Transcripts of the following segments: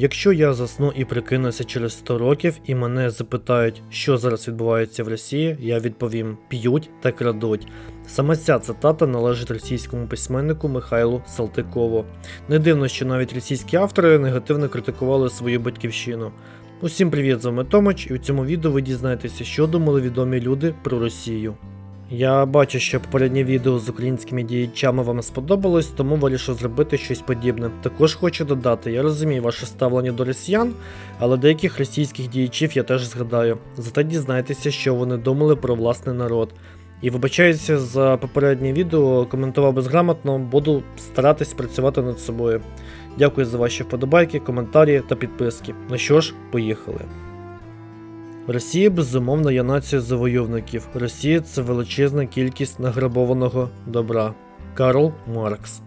Якщо я засну і прикинуся через 100 років і мене запитають, що зараз відбувається в Росії, я відповім: п'ють та крадуть. Саме ця цитата належить російському письменнику Михайлу Салтикову. Не дивно, що навіть російські автори негативно критикували свою батьківщину. Усім привіт, з вами Томич, і в цьому відео ви дізнаєтеся, що думали відомі люди про Росію. Я бачу, що попереднє відео з українськими діячами вам сподобалось, тому вирішив зробити щось подібне. Також хочу додати, я розумію ваше ставлення до росіян, але деяких російських діячів я теж згадаю. Зате дізнайтеся, що вони думали про власний народ. І вибачаюся за попереднє відео, коментував безграмотно, буду старатись працювати над собою. Дякую за ваші вподобайки, коментарі та підписки. Ну що ж, поїхали. Росія безумовно є нацією завойовників. Росія це величезна кількість награбованого добра. Карл Маркс.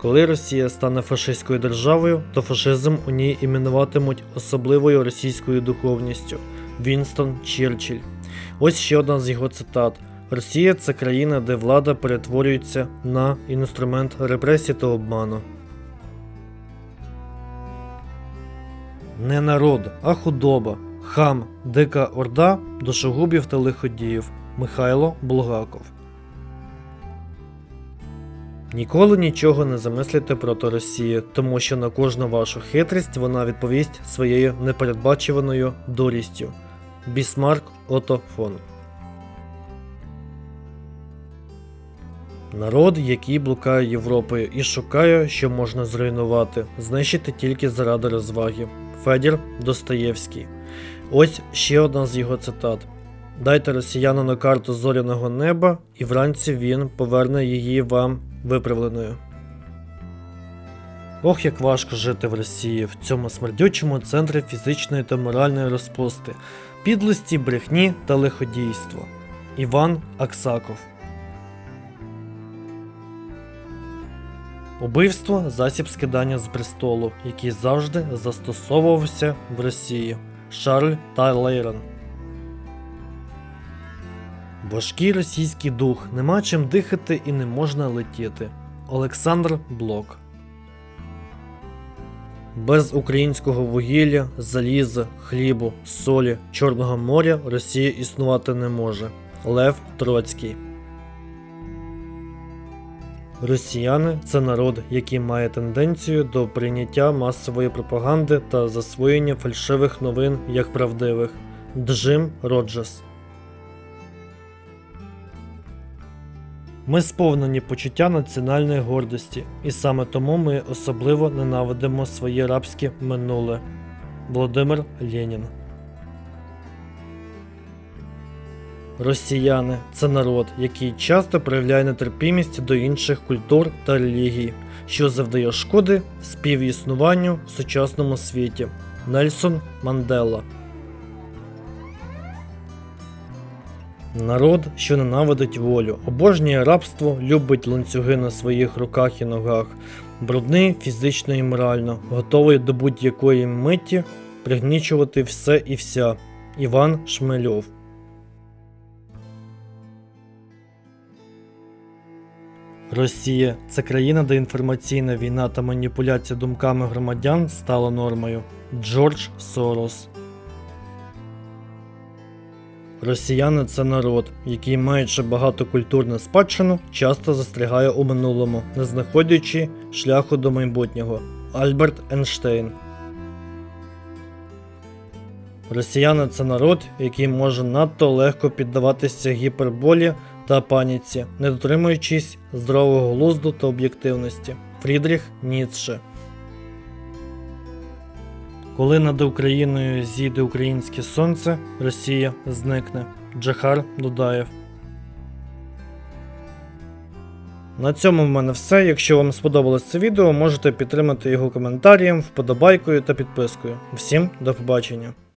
Коли Росія стане фашистською державою, то фашизм у ній іменуватимуть особливою російською духовністю. Вінстон Черчилль. Ось ще одна з його цитат. Росія це країна, де влада перетворюється на інструмент репресії та обману. Не народ, а худоба, хам, дика орда, душогубів та лиходіїв. Михайло Булгаков. Ніколи нічого не замислюйте проти Росії, тому що на кожну вашу хитрість вона відповість своєю непередбачуваною дурістю. Бісмарк Ото фон. Народ, який блукає Європою і шукає, що можна зруйнувати, знищити тільки заради розваги. Федір Достоєвський. Ось ще одна з його цитат. Дайте росіяну на карту зоряного неба, і вранці він поверне її вам виправленою. Ох, як важко жити в Росії, в цьому смердючому центрі фізичної та моральної розпусти, підлості, брехні та лиходійства. Іван Аксаков. Убивство засіб скидання з престолу, який завжди застосовувався в Росії. Шарль Тайлейрон. Важкий російський дух, нема чим дихати і не можна летіти. Олександр Блок. Без українського вугілля, заліза, хлібу, солі, Чорного моря Росія існувати не може. Лев Троцький. Росіяни це народ, який має тенденцію до прийняття масової пропаганди та засвоєння фальшивих новин як правдивих. Джим Роджес. Ми сповнені почуття національної гордості, і саме тому ми особливо ненавидимо своє рабське минуле. Володимир Ленін. Росіяни це народ, який часто проявляє нетерпімість до інших культур та релігій, що завдає шкоди співіснуванню в сучасному світі. Нельсон Мандела. Народ, що ненавидить волю, обожнює рабство, любить ланцюги на своїх руках і ногах, брудний фізично і морально, готовий до будь-якої миті пригнічувати все і вся. Іван Шмельов. Росія це країна, де інформаційна війна та маніпуляція думками громадян стала нормою. Джордж Сорос. Росіяни це народ, який, маючи багатокультурну спадщину, часто застрягає у минулому, не знаходячи шляху до майбутнього. Альберт Ейнштейн. Росіяни це народ, який може надто легко піддаватися гіперболі та паніці, не дотримуючись здорового глузду та об'єктивності. Фрідріх Ніцше. Коли над Україною зійде українське сонце, Росія зникне. Джахар Дудаєв. На цьому в мене все. Якщо вам сподобалось це відео, можете підтримати його коментарієм, вподобайкою та підпискою. Всім до побачення!